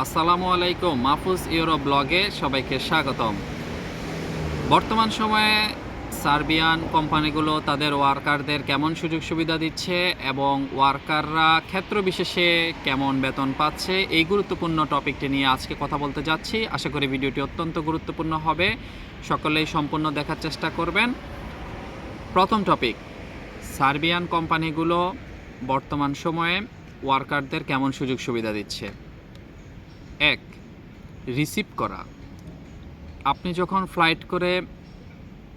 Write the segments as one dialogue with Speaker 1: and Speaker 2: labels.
Speaker 1: আসসালামু আলাইকুম, মাহফুজ ইউরো ব্লগে সবাইকে স্বাগতম। বর্তমান সময়ে সার্বিয়ান কোম্পানিগুলো তাদের ওয়ার্কারদের কেমন সুযোগ সুবিধা দিচ্ছে এবং ওয়ার্কাররা ক্ষেত্র বিশেষে কেমন বেতন পাচ্ছে, এই গুরুত্বপূর্ণ টপিকটি নিয়ে আজকে কথা বলতে যাচ্ছি। আশা করি ভিডিওটি অত্যন্ত গুরুত্বপূর্ণ হবে। সকলেই সম্পূর্ণ দেখার চেষ্টা করবেন। প্রথম টপিক, সার্বিয়ান কোম্পানিগুলো বর্তমান সময়ে ওয়ার্কারদের কেমন সুযোগ সুবিধা দিচ্ছে? এক রিসিভ করা। আপনি যখন ফ্লাইট করে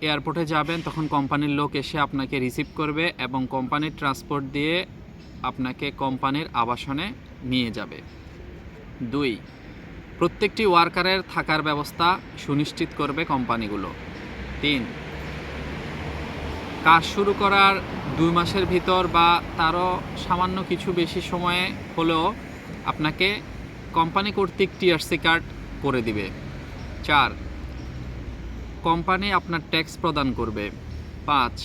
Speaker 1: এয়ারপোর্টে যাবেন, তখন কোম্পানির লোক এসে আপনাকে রিসিভ করবে এবং কোম্পানির ট্রান্সপোর্ট দিয়ে আপনাকে কোম্পানির আবাসনে নিয়ে যাবে। দুই, প্রত্যেকটি ওয়ার্কারের থাকার ব্যবস্থা সুনিশ্চিত করবে কোম্পানিগুলো তিন, কাজ শুরু করার দুই মাসের ভিতর বা তারও সামান্য কিছু বেশি সময়ে হলেও আপনাকে কোম্পানি কর্তৃক টিআরসি কার্ড করে দিবে। চার, কোম্পানি আপনার ট্যাক্স প্রদান করবে। পাঁচ,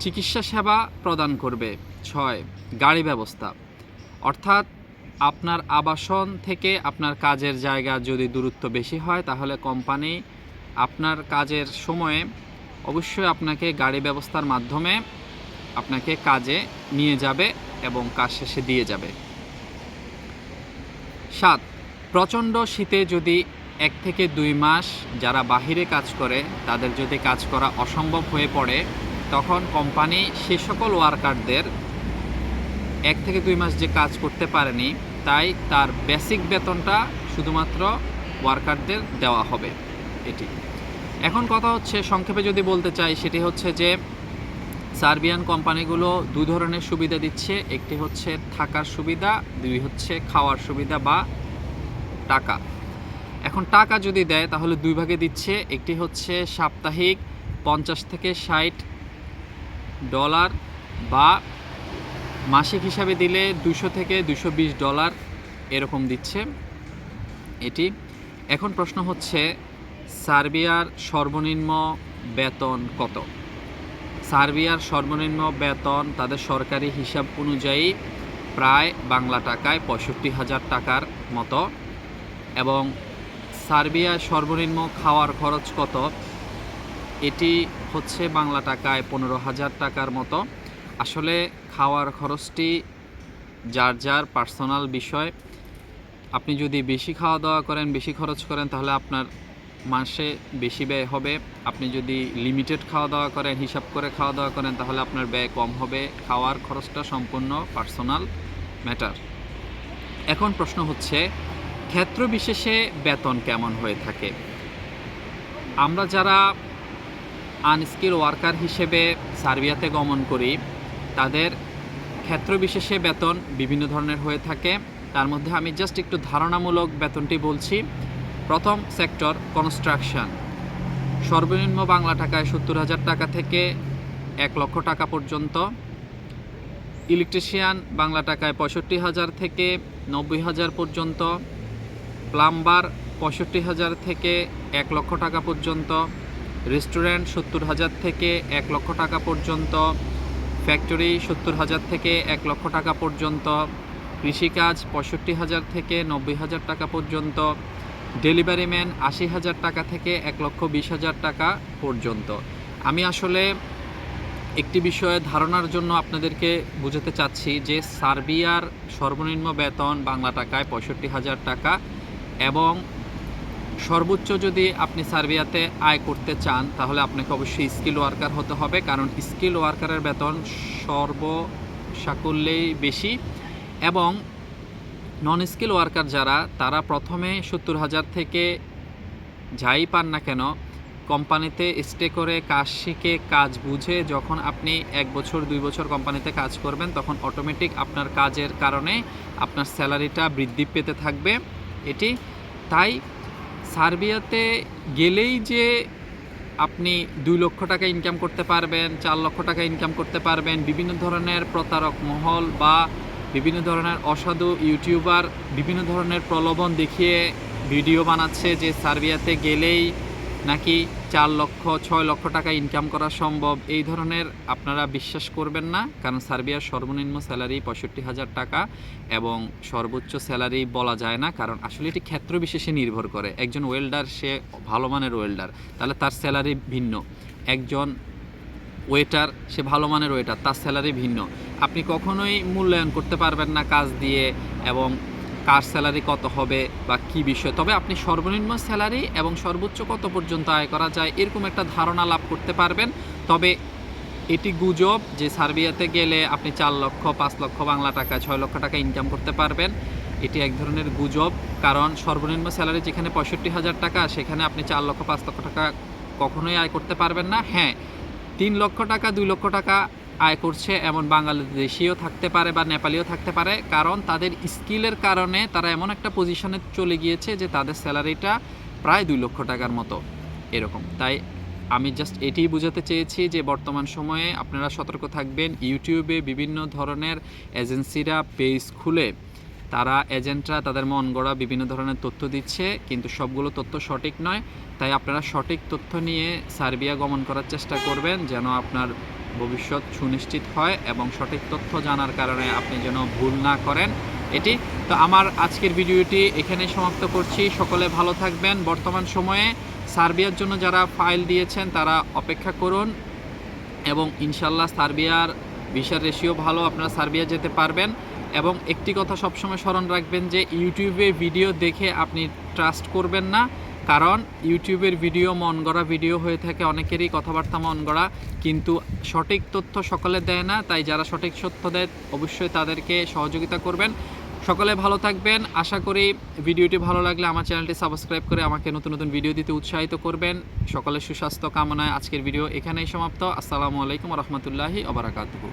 Speaker 1: চিকিৎসা সেবা প্রদান করবে। ছয়, গাড়ি ব্যবস্থা। অর্থাৎ আপনার আবাসন থেকে আপনার কাজের জায়গা যদি দূরত্ব বেশি হয়, তাহলে কোম্পানি আপনার কাজের সময়ে অবশ্যই আপনাকে গাড়ি ব্যবস্থার মাধ্যমে আপনাকে কাজে নিয়ে যাবে এবং কাজ শেষে দিয়ে যাবে। সাত, প্রচণ্ড শীতে যদি এক থেকে দুই মাস যারা বাহিরে কাজ করে, তাদের যদি কাজ করা অসম্ভব হয়ে পড়ে, তখন কোম্পানি সে সকল ওয়ার্কারদের এক থেকে দুই মাস যে কাজ করতে পারেনি, তাই তার বেসিক বেতনটা শুধুমাত্র ওয়ার্কারদের দেওয়া হবে এটি। এখন কথা হচ্ছে, সংক্ষেপে যদি বলতে চাই, সেটি হচ্ছে যে সার্বিয়ান কোম্পানিগুলো দু ধরনের সুবিধা দিচ্ছে। একটি হচ্ছে থাকার সুবিধা, দুই হচ্ছে খাওয়ার সুবিধা বা টাকা। এখন টাকা যদি দেয়, তাহলে দুই ভাগে দিচ্ছে। একটি হচ্ছে সাপ্তাহিক পঞ্চাশ থেকে ষাট ডলার বা মাসিক হিসাবে দিলে দুশো থেকে দুশো বিশ ডলার এরকম দিচ্ছে এটি। এখন প্রশ্ন হচ্ছে, সার্বিয়ার সর্বনিম্ন বেতন কত? সার্বিয়ার সর্বনিম্ন বেতন তাদের সরকারি হিসাব অনুযায়ী প্রায় বাংলা টাকায় পঁয়ষট্টি হাজার টাকার মতো এবং সার্বিয়ার সর্বনিম্ন খাওয়ার খরচ কত? এটি হচ্ছে বাংলা টাকায় পনেরো হাজার টাকার মতো। আসলে খাওয়ার খরচটি যার যার পার্সোনাল বিষয়। আপনি যদি বেশি খাওয়া দাওয়া করেন, বেশি খরচ করেন, তাহলে আপনার মাসে বেশি ব্যয় হবে। আপনি যদি লিমিটেড খাওয়া দাওয়া করেন, হিসাব করে খাওয়া দাওয়া করেন, তাহলে আপনার ব্যয় কম হবে। খাওয়ার খরচটা সম্পূর্ণ পার্সোনাল ম্যাটার এখন প্রশ্ন হচ্ছে, ক্ষেত্র বিশেষে বেতন কেমন হয়ে থাকে? আমরা যারা আনস্কিল ওয়ার্কার হিসেবে সার্বিয়াতে গমন করি, তাদের ক্ষেত্র বিশেষে বেতন বিভিন্ন ধরনের হয়ে থাকে। তার মধ্যে আমি জাস্ট একটু ধারণামূলক বেতনটি বলছি। প্রথম সেক্টর কনস্ট্রাকশন। সর্বনিম্ন বাংলা টাকায় সত্তর হাজার টাকা থেকে এক লক্ষ টাকা পর্যন্ত। ইলেকট্রিশিয়ান বাংলা টাকায় পঁয়ষট্টি হাজার থেকে নব্বই হাজার পর্যন্ত। প্লাম্বার পঁয়ষট্টি হাজার থেকে এক লক্ষ টাকা পর্যন্ত। রেস্টুরেন্ট সত্তর হাজার থেকে এক লক্ষ টাকা পর্যন্ত। ফ্যাক্টরি সত্তর হাজার থেকে এক লক্ষ টাকা পর্যন্ত। কৃষিকাজ পঁয়ষট্টি হাজার থেকে নব্বই হাজার টাকা পর্যন্ত। ডেলিভারি ম্যান আশি হাজার টাকা থেকে এক লক্ষ বিশ হাজার টাকা পর্যন্ত। আমি আসলে একটি বিষয়ে ধারণার জন্য আপনাদেরকে বুঝাতে চাচ্ছি যে সার্বিয়ার সর্বনিম্ন বেতন বাংলা টাকায় পঁয়ষট্টি হাজার টাকা এবং সর্বোচ্চ যদি আপনি সার্বিয়াতে আয় করতে চান, তাহলে আপনাকে অবশ্যই স্কিল ওয়ার্কার হতে হবে, কারণ স্কিল ওয়ার্কারের বেতন সর্বসাকুল্যেই বেশি এবং নন স্কিল ওয়ার্কার যারা, তারা প্রথমে সত্তর হাজার থেকে যাই পান না কেন, কোম্পানিতে স্টে করে কাজ শিখে, কাজ বুঝে যখন আপনি এক বছর, দুই বছর কোম্পানিতে কাজ করবেন, তখন অটোমেটিক আপনার কাজের কারণে আপনার স্যালারিটা বৃদ্ধি পেতে থাকবে এটি। তাই সার্বিয়াতে গেলেই যে আপনি দুই লক্ষ টাকা ইনকাম করতে পারবেন, চার লক্ষ টাকা ইনকাম করতে পারবেন, বিভিন্ন ধরনের প্রতারক মহল বা বিভিন্ন ধরনের অসাধু ইউটিউবার বিভিন্ন ধরনের প্রলোভন দেখিয়ে ভিডিও বানাচ্ছে যে সার্বিয়াতে গেলেই নাকি চার লক্ষ, ছয় লক্ষ টাকা ইনকাম করা সম্ভব। এই ধরনের আপনারা বিশ্বাস করবেন না, কারণ সার্বিয়ার সর্বনিম্ন স্যালারি পঁয়ষট্টি হাজার টাকা এবং সর্বোচ্চ স্যালারি বলা যায় না, কারণ আসলে এটি ক্ষেত্র বিশেষে নির্ভর করে। একজন ওয়েল্ডার সে ভালো মানের ওয়েল্ডার তাহলে তার স্যালারি ভিন্ন। একজন ওয়েটার সে ভালো মানের ওয়েটার তার স্যালারি ভিন্ন। আপনি কখনোই মূল্যায়ন করতে পারবেন না কাজ দিয়ে এবং কার স্যালারি কত হবে বা কি বিষয়। তবে আপনি সর্বনিম্ন স্যালারি এবং সর্বোচ্চ কত পর্যন্ত আয় করা যায় এরকম একটা ধারণা লাভ করতে পারবেন। তবে এটি গুজব যে সার্বিয়াতে গেলে আপনি চার লক্ষ, পাঁচ লক্ষ বাংলা টাকা, ছয় লক্ষ টাকা ইনকাম করতে পারবেন। এটি এক ধরনের গুজব, কারণ সর্বনিম্ন স্যালারি যেখানে পঁয়ষট্টি হাজার টাকা, সেখানে আপনি চার লক্ষ, পাঁচ লক্ষ টাকা কখনোই আয় করতে পারবেন না। হ্যাঁ তিন লক্ষ টাকা, দুই লক্ষ টাকা আয় করছে এমন বাংলাদেশিও থাকতে পারে বা নেপালিও থাকতে পারে, কারণ তাদের স্কিলের কারণে তারা এমন একটা পজিশনে চলে গিয়েছে যে তাদের স্যালারিটা প্রায় দুই লক্ষ টাকার মতো, এরকম। তাই আমি জাস্ট এটিই বোঝাতে চেয়েছি যে বর্তমান সময়ে আপনারা সতর্ক থাকবেন, ইউটিউবে বিভিন্ন ধরনের এজেন্সিরা পেজ খুলে তারা এজেন্টরা তাদের মন গড়া বিভিন্ন ধরনের তথ্য দিচ্ছে, কিন্তু সবগুলো তথ্য সঠিক নয়। তাই আপনারা সঠিক তথ্য নিয়ে সার্বিয়া গমন করার চেষ্টা করবেন যেন আপনার ভবিষ্যৎ সুনিশ্চিত হয় এবং সঠিক তথ্য জানার কারণে আপনি যেন ভুল না করেন। এটি তো আমার আজকের ভিডিওটি এখানে সমাপ্ত করছি। সকলে ভালো থাকবেন। বর্তমান সময়ে সার্বিয়ার জন্য যারা ফাইল দিয়েছেন তারা অপেক্ষা করুন এবং ইনশাল্লাহ সার্বিয়ার ভিসার রেশিও ভালো, আপনারা সার্বিয়া যেতে পারবেন। এবং একটি কথা সবসময় স্মরণ রাখবেন যে ইউটিউবে ভিডিও দেখে আপনি ট্রাস্ট করবেন না, কারণ ইউটিউবের ভিডিও মন গড়া ভিডিও হয়ে থাকে, অনেকেরই কথাবার্তা মন গড়া, কিন্তু সঠিক তথ্য সকলে দেয় না, তাই যারা সঠিক তথ্য দেয়, অবশ্যই তাদেরকে সহযোগিতা করবেন। সকলে ভালো থাকবেন, আশা করি ভিডিওটি ভালো লাগলে আমার চ্যানেলটি সাবস্ক্রাইব করে আমাকে নতুন নতুন ভিডিও দিতে উৎসাহিত করবেন। সকলের সুস্বাস্থ্য কামনায় আজকের ভিডিও এখানেই সমাপ্ত। আসসালামু আলাইকুম রহমতুল্লাহি অবরাকাতুহু